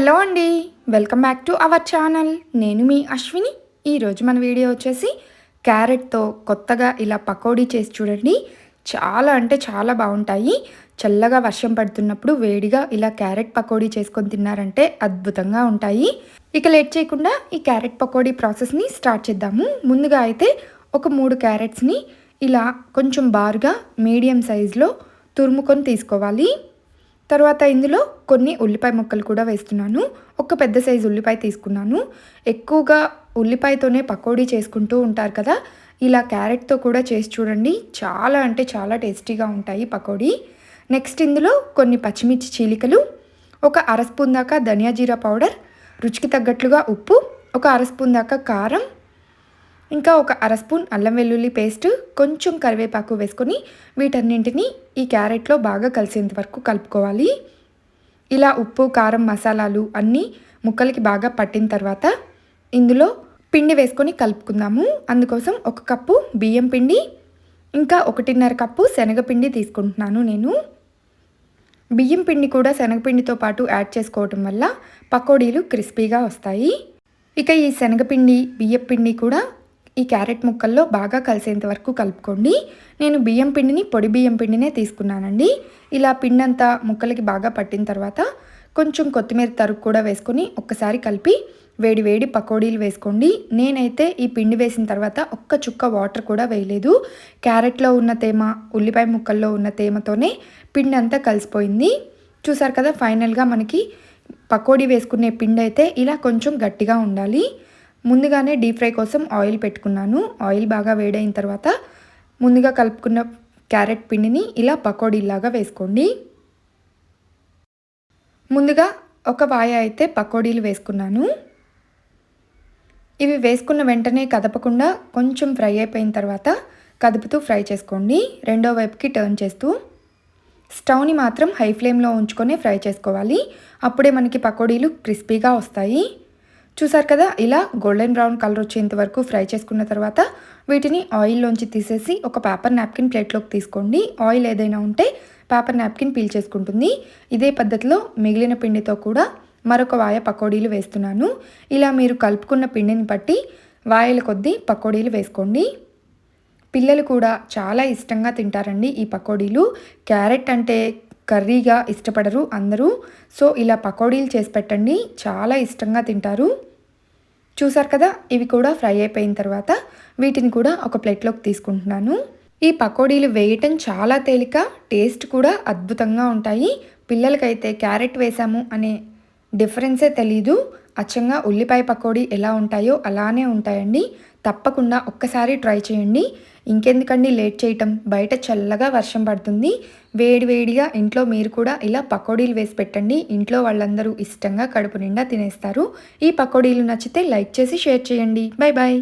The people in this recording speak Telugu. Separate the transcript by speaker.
Speaker 1: హలో అండి welcome back to our channel. నేను మీ అశ్విని. ఈరోజు మన వీడియో వచ్చేసి క్యారెట్తో కొత్తగా ఇలా పకోడీ చేసి చూడండి. చాలా అంటే చాలా బాగుంటాయి. చల్లగా వర్షం పడుతున్నప్పుడు వేడిగా ఇలా క్యారెట్ పకోడీ చేసుకొని తిన్నారంటే అద్భుతంగా ఉంటాయి. ఇక లేట్ చేయకుండా ఈ క్యారెట్ పకోడీ ప్రాసెస్ని స్టార్ట్ చేద్దాము. ముందుగా అయితే ఒక మూడు క్యారెట్స్ని ఇలా కొంచెం బారుగా మీడియం సైజులో తురుముకొని తీసుకోవాలి. తర్వాత ఇందులో కొన్ని ఉల్లిపాయ ముక్కలు కూడా వేస్తున్నాను. ఒక పెద్ద సైజు ఉల్లిపాయ తీసుకున్నాను. ఎక్కువగా ఉల్లిపాయతోనే పకోడీ చేసుకుంటూ ఉంటారు కదా ఇలా క్యారెట్తో కూడా చేసి చూడండి. చాలా అంటే చాలా టేస్టీగా ఉంటాయి పకోడీ. నెక్స్ట్ ఇందులో కొన్ని పచ్చిమిర్చి చీలికలు ఒక అర స్పూన్ దాకా ధనియా జీరా పౌడర్ రుచికి తగ్గట్లుగా ఉప్పు ఒక అర స్పూన్ దాకా కారం ఇంకా ఒక అర స్పూన్ అల్లం వెల్లుల్లి పేస్ట్ కొంచెం కరివేపాకు వేసుకొని వీటన్నింటినీ ఈ క్యారెట్లో బాగా కలిసేంత వరకు కలుపుకోవాలి. ఇలా ఉప్పు కారం మసాలాలు అన్నీ ముక్కలకి బాగా పట్టిన తర్వాత ఇందులో పిండి వేసుకొని కలుపుకుందాము. అందుకోసం ఒక కప్పు బియ్యం పిండి ఇంకా ఒకటిన్నర కప్పు శనగపిండి తీసుకుంటున్నాను నేను. బియ్యం పిండి కూడా శనగపిండితో పాటు యాడ్ చేసుకోవటం వల్ల పకోడీలు క్రిస్పీగా వస్తాయి. ఇక ఈ శనగపిండి బియ్యం పిండి కూడా ఈ క్యారెట్ ముక్కల్లో బాగా కలిసేంత వరకు కలుపుకోండి. నేను బియ్యం పిండిని పొడి బియ్యం పిండినే తీసుకున్నానండి. ఇలా పిండి అంతా ముక్కలకి బాగా పట్టిన తర్వాత కొంచెం కొత్తిమీర తరుగు కూడా వేసుకొని ఒక్కసారి కలిపి వేడి వేడి పకోడీలు వేసుకోండి. నేనైతే ఈ పిండి వేసిన తర్వాత ఒక్క చుక్క వాటర్ కూడా వేయలేదు. క్యారెట్లో ఉన్న తేమ ఉల్లిపాయ ముక్కల్లో ఉన్న తేమతోనే పిండి అంతా కలిసిపోయింది. చూసారు కదా ఫైనల్గా మనకి పకోడీ వేసుకునే పిండి అయితే ఇలా కొంచెం గట్టిగా ఉండాలి. ముందుగానే డీప్ ఫ్రై కోసం ఆయిల్ పెట్టుకున్నాను. ఆయిల్ బాగా వేడైన తర్వాత ముందుగా కలుపుకున్న క్యారెట్ పిండిని ఇలా పకోడీలాగా వేసుకోండి. ముందుగా ఒక వాయ అయితే పకోడీలు వేసుకున్నాను. ఇవి వేసుకున్న వెంటనే కదపకుండా కొంచెం ఫ్రై అయిపోయిన తర్వాత కదుపుతూ ఫ్రై చేసుకోండి. రెండో వైపుకి టర్న్ చేస్తూ స్టవ్ని మాత్రం హై ఫ్లేమ్లో ఉంచుకొని ఫ్రై చేసుకోవాలి. అప్పుడే మనకి పకోడీలు క్రిస్పీగా వస్తాయి. చూసారు కదా ఇలా గోల్డెన్ బ్రౌన్ కలర్ వచ్చేంత వరకు ఫ్రై చేసుకున్న తర్వాత వీటిని ఆయిల్లోంచి తీసేసి ఒక పేపర్ నాప్కిన్ ప్లేట్లోకి తీసుకోండి. ఆయిల్ ఏదైనా ఉంటే పేపర్ నాప్కిన్ పీల్ చేసుకుంటుంది. ఇదే పద్ధతిలో మిగిలిన పిండితో కూడా మరొక వాయ పకోడీలు వేస్తున్నాను. ఇలా మీరు కలుపుకున్న పిండిని బట్టి వాయల కొద్దీ పకోడీలు వేసుకోండి. పిల్లలు కూడా చాలా ఇష్టంగా తింటారండి ఈ పకోడీలు. క్యారెట్ అంటే కర్రీగా ఇష్టపడరు అందరూ. సో ఇలా పకోడీలు చేసి పెట్టండి. చాలా ఇష్టంగా తింటారు. చూసారు కదా ఇవి కూడా ఫ్రై అయిపోయిన తర్వాత వీటిని కూడా ఒక ప్లేట్లోకి తీసుకుంటున్నాను. ఈ పకోడీలు వేయటం చాలా తేలిక టేస్ట్ కూడా అద్భుతంగా ఉంటాయి. పిల్లలకైతే క్యారెట్ వేసాము అనే డిఫరెన్సే తెలీదు. అచ్చంగా ఉల్లిపాయ పకోడీ ఎలా ఉంటాయో అలానే ఉంటాయండి. తప్పకుండా ఒక్కసారి ట్రై చేయండి. ఇంకెందుకండి లేట్ చేయటం? బయట చల్లగా వర్షం పడుతుంది. వేడివేడిగా ఇంట్లో మీరు కూడా ఇలా పకోడీలు వేసి పెట్టండి. ఇంట్లో వాళ్ళందరూ ఇష్టంగా కడుపు నిండా తినేస్తారు. ఈ పకోడీలు నచ్చితే లైక్ చేసి షేర్ చేయండి. Bye bye